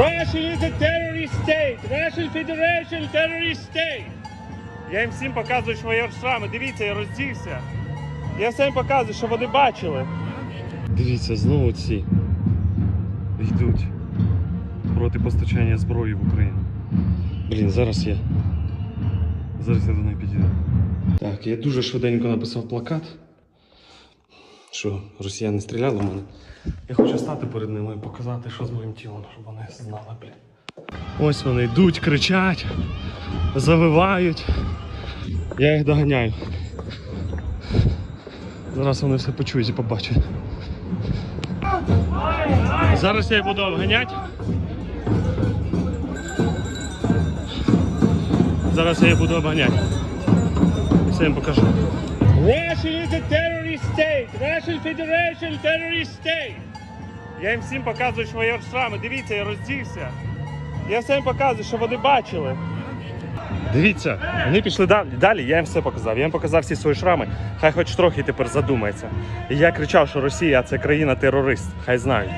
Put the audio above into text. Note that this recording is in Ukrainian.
Russia is a terrorist state. Russian Federation terrorist state. Я їм всім показую свої шрами. Дивіться, я роздівся. Я всім показую, що вони бачили. Дивіться, знову ці йдуть проти постачання зброї в Україну. Блін, зараз я. Зараз я до неї підійду. Так, я дуже швиденько написав плакат, що росіяни стріляли в мене. Я хочу стати перед ними і показати, що з моїм тілом, щоб вони знали, блін. Ось вони йдуть, кричать, завивають. Я їх доганяю. Зараз вони все почують і побачать. Зараз я їх буду обганяти. Зараз я їх буду обганяти. Все їм покажу. Russia is a terrorist state. Russian Federation terrorist state. Я їм всім показую що свої шрами. Дивіться, я роздівся. Я всім показую, що вони бачили. Дивіться, вони пішли далі. Далі я їм все показав. Я їм показав всі свої шрами. Хай хоч трохи тепер задумається. І я кричав, що Росія це країна-терорист. Хай знають.